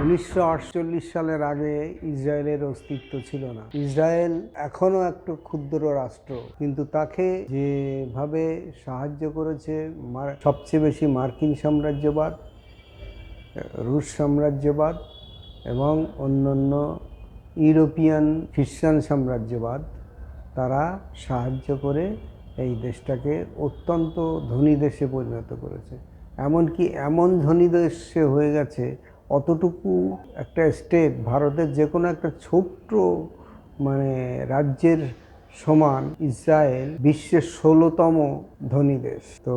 উনিশশো আটচল্লিশ সালের আগে ইসরায়েলের অস্তিত্ব ছিল না। ইসরায়েল এখনও একটা ক্ষুদ্র রাষ্ট্র, কিন্তু তাকে যেভাবে সাহায্য করেছে সবচেয়ে বেশি মার্কিন সাম্রাজ্যবাদ, রুশ সাম্রাজ্যবাদ এবং অন্যান্য ইউরোপিয়ান খ্রিস্টান সাম্রাজ্যবাদ, তারা সাহায্য করে এই দেশটাকে অত্যন্ত ধনী দেশে পরিণত করেছে। এমনকি এমন ধনী দেশে হয়ে গেছে অতটুকু একটা স্টেট ভারতের যে কোনো একটা ছোট্ট মানে রাজ্যের সমান ইসরায়েল বিশ্বের ষোলোতম ধনী দেশ। তো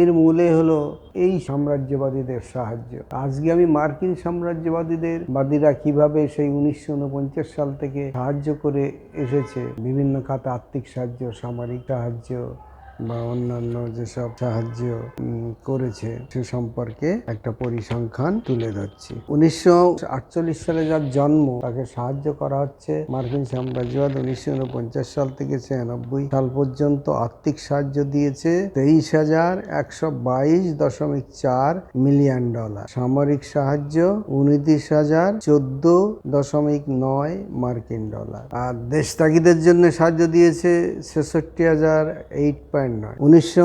এর মূলে হলো এই সাম্রাজ্যবাদীদের সাহায্য। আজকে আমি মার্কিন সাম্রাজ্যবাদীদের বাদীরা কীভাবে সেই উনিশশো উনপঞ্চাশ সাল থেকে সাহায্য করে এসেছে, বিভিন্ন খাতে আর্থিক সাহায্য, সামরিক সাহায্য বা অন্যান্য যেসব সাহায্য করেছে, সে সম্পর্কে একটা পরিসংখ্যান তুলে ধরছি। উনিশশো আটচল্লিশ সালে যার জন্ম, তাকে সাহায্য করা হচ্ছে মার্কিন সাম্রাজ্যবাদ। উনিশশো উনপঞ্চাশ সাল থেকে ছিয়ানব্বই সাল পর্যন্ত আর্থিক সাহায্য দিয়েছে তেইশ হাজার একশো বাইশ দশমিক চার মিলিয়ন ডলার। সামরিক সাহায্য, উনত্রিশ হাজার চোদ্দ দশমিক নয় মার্কিন ডলার। আর দেশ তাগিদের জন্য সাহায্য দিয়েছে ছেষট্টি হাজার এইট পয়েন্ট নয়। উনিশশো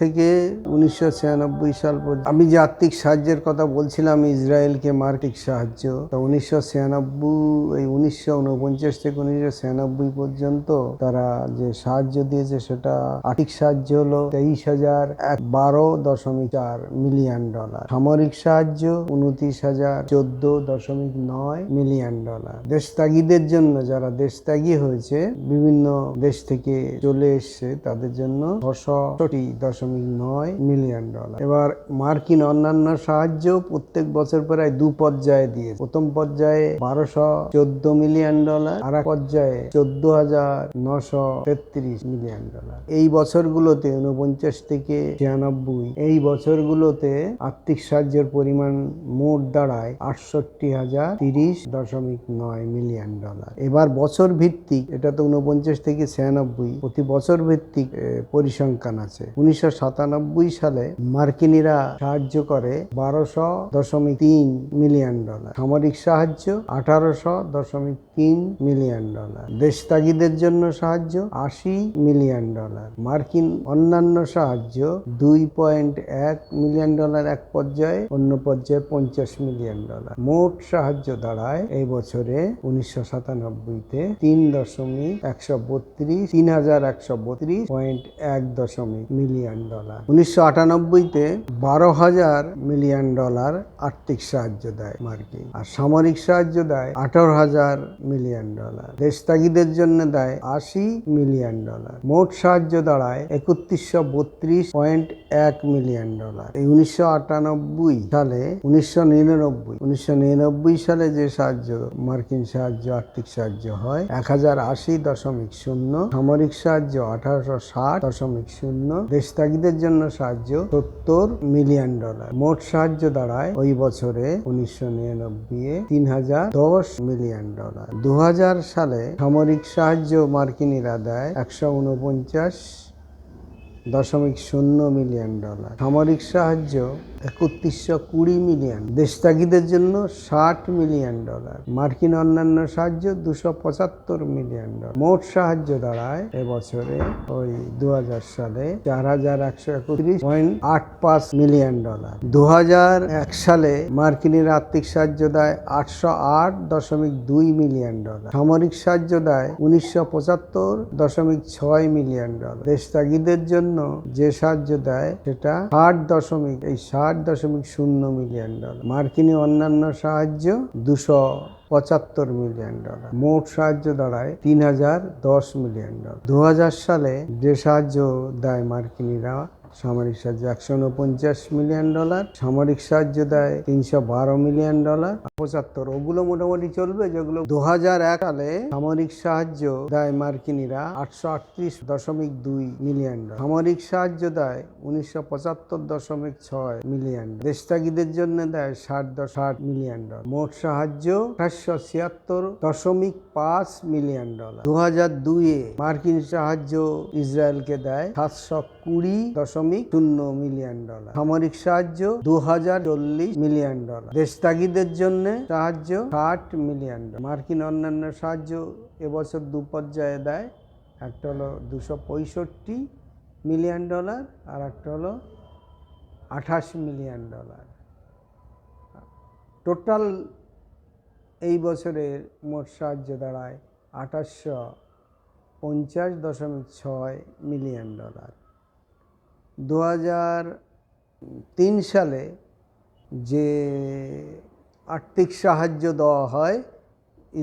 থেকে উনিশশো ছিয়ানব্বই সাল পর্যন্ত আমি যে আর্থিক সাহায্যের কথা বলছিলাম, ইসরায়েলকে মার্কিক সাহায্য, তা উনিশশো ছিয়ানব্বই, এই উনিশশো উনপঞ্চাশ থেকে উনিশশো ছিয়ানব্বই পর্যন্ত তারা যে সাহায্য দিয়েছে সেটা আর্থিক সাহায্য হলো তেইশ হাজার এক বারো দশমিক চার মিলিয়ন ডলার। সামরিক সাহায্য উনত্রিশ হাজার চোদ্দ দশমিক নয় মিলিয়ন ডলার। দেশত্যাগীদের জন্য যারা দেশ ত্যাগী হয়েছে, বিভিন্ন দেশ থেকে চলে এসছে, তাদের জন্য ছশোটি দশমিক নয় মিলিয়ন ডলার। এবার মার্কিন অন্যান্য সাহায্য প্রত্যেক বছর প্রায় দু পর্যায়ে দিয়ে প্রথম পর্যায়ে বারোশো চোদ্দ মিলিয়ন ডলার, আর পর্যায়ে চোদ্দ হাজার নশো তেত্রিশ মিলিয়ন ডলার। এই বছরগুলোতে উনপঞ্চাশ থেকে ছিয়ানব্বই, এই বছরগুলোতে আর্থিক সাহায্যের পরিমাণ মোট দাঁড়ায় আটষট্টি হাজার তিরিশ দশমিক নয় মিলিয়ন ডলার। এবার বছর ভিত্তিক এটা তো উনপঞ্চাশ থেকে ছিয়ানব্বই, প্রতি বছর ভিত্তিক পরিসংখ্যান আছে। উনিশশো সাতানব্বই সালে মার্কিনীরা সাহায্য করে বারোশো দশমিক তিন মিলিয়ন ডলার। সামরিক সাহায্য আঠারোশো দশমিক তিন মিলিয়ন ডলার। দেশত্যাগীদের জন্য সাহায্য আশি মিলিয়ন ডলার। মার্কিন অন্যান্য সাহায্য দুই পয়েন্ট এক মিলিয়ন ডলার এক পর্যায়ে, অন্য পর্যায়ে পঞ্চাশ মিলিয়ন ডলার। মোট সাহায্য দাঁড়ায় এই বছরে উনিশশো সাতানব্বইতে তিন দশমিক একশো বত্রিশ, তিন হাজার একশো বত্রিশ পয়েন্ট এক দশমিক মিলিয়ন ডলার। উনিশশো আটানব্বইতে বারো হাজার মিলিয়ন ডলার আর্থিক সাহায্য দেয় মার্কিন। আর সামরিক সাহায্য দেয় আঠারো হাজার মিলিয়ন ডলার। দেশত্যাগীদের জন্য দেয় আশি মিলিয়ন ডলার। মোট সাহায্য দাঁড়ায় একত্রিশশো বত্রিশ পয়েন্ট এক মিলিয়ন ডলার। এই উনিশশো আটানব্বই সালে, উনিশশো নিরানব্বই উনিশশো নিরানব্বই সালে যে সাহায্য, মার্কিন সাহায্য, আর্থিক সাহায্য হয়, এক হাজার আশি দশমিক শূন্য, সামরিক সাহায্য আঠারোশো ষাট দশমিক শূন্য, দেশত্যাগীদের জন্য সাহায্য সত্তর মিলিয়ন ডলার। মোট সাহায্য দাঁড়ায় ওই বছরে উনিশশো নিরানব্বই তিন হাজার দশ মিলিয়ন ডলার। দু হাজার সালে সামরিক সাহায্য মার্কিনীরা দেয় একশো উনপঞ্চাশ দশমিক শূন্য মিলিয়ন ডলার। সামরিক সাহায্য একত্রিশশো কুড়ি মিলিয়ন। দেশত্যাগীদের জন্য ষাট মিলিয়ন ডলার। মার্কিন অন্যান্য সাহায্য দুশো পঁচাত্তর মিলিয়ন ডলার। মোট সাহায্য দাঁড়ায় এবছরে ওই দু হাজার সালে চার হাজার একশো একত্রিশ পয়েন্ট আট পাঁচ মিলিয়ন ডলার। দু এক সালে মার্কিনের আর্থিক সাহায্য দেয় আটশো আট দশমিক দুই মিলিয়ন ডলার। সামরিক সাহায্য দেয় উনিশশো পঁচাত্তর দশমিক ছয় মিলিয়ন ডলার। দেশত্যাগীদের জন্য যে সাহায্য দেয় সেটা ষাট দশমিক, এই ষাট দশমিক শূন্য মিলিয়ন ডলার। মার্কিনী অন্যান্য সাহায্য দুশো পঁচাত্তর মিলিয়ন ডলার। মোট সাহায্য দাঁড়ায় তিন হাজার দশ মিলিয়ন ডলার। দু হাজার সালে যে সাহায্য দেয় মার্কিনীরা সামরিক সাহায্য একশো উনপঞ্চাশ মিলিয়ন ডলার, সামরিক সাহায্য দেয় তিনশো বারো মিলিয়ন ডলার, পঁচাত্তর। ওগুলো মোটামুটি চলবে, যেগুলো দু হাজার এক সালে সামরিক সাহায্য দেয় মার্কিনীরা, আটশো আটত্রিশ দশমিক দুই মিলিয়ন ডলার। সামরিক সাহায্য দেয় উনিশশো পঁচাত্তর দশমিক ছয় মিলিয়ন দেশত্যাগীদের জন্য দেয় ষাট দশ ষাট মিলিয়ন ডলার। মোট সাহায্য আঠাশশো ছিয়াত্তর দশমিক পাঁচ মিলিয়ন ডলার। দু হাজার দুইয়ে মার্কিন সাহায্য ইসরায়েলকে দেয় সাতশো কুড়ি দশমিক শূন্য মিলিয়ন ডলার। সামরিক সাহায্য দু হাজার চল্লিশ মিলিয়ন ডলার। দেশ তাগিদের জন্য সাহায্য ষাট মিলিয়ন ডলার। মার্কিন অন্যান্য সাহায্য এবছর দু পর্যায়ে দেয় একটা হলো দুশো পঁয়ষট্টি মিলিয়ন ডলার আর একটা হলো আঠাশ মিলিয়ন ডলার। টোটাল এই বছরের মোট সাহায্য দাঁড়ায় আঠাশশো পঞ্চাশ দশমিক ছয় মিলিয়ন ডলার। দু তিন সালে যে আর্থিক সাহায্য দেওয়া হয়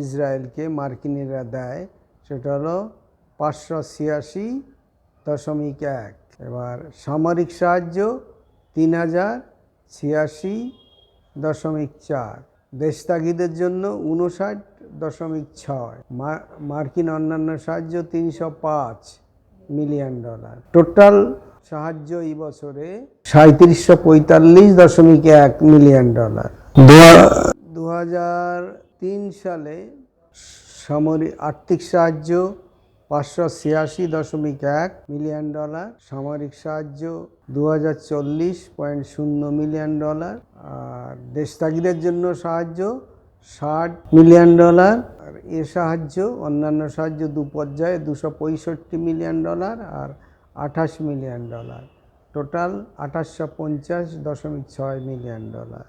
ইসরায়েলকে, মার্কিনিরা দেয়, সেটা হলো পাঁচশো ছিয়াশি দশমিক এক। এবার সামরিক সাহায্য তিন হাজার ছিয়াশি দশমিক চার। দেশ তাগিদের জন্য উনষাট দশমিক ছয়। মার্কিন অন্যান্য সাহায্য তিনশো পাঁচ মিলিয়ন ডলার। টোটাল সাহায্য এই বছরে সাঁত্রিশশো পঁয়তাল্লিশ দশমিক এক মিলিয়ন ডলার। দু হাজার তিন সালে সামরিক আর্থিক সাহায্য পাঁচশো ছিয়াশি দশমিক এক মিলিয়ন ডলার সামরিক সাহায্য দু হাজার চল্লিশ পয়েন্ট শূন্য মিলিয়ন ডলার আর দেশ তাগিদের জন্য সাহায্য ষাট মিলিয়ন ডলার আর এ সাহায্য অন্যান্য সাহায্য দু পর্যায়ে দুশো পঁয়ষট্টি মিলিয়ন ডলার আর আঠাশ মিলিয়ন ডলার। টোটাল আঠাশশো পঞ্চাশ দশমিক ছয় মিলিয়ন ডলার।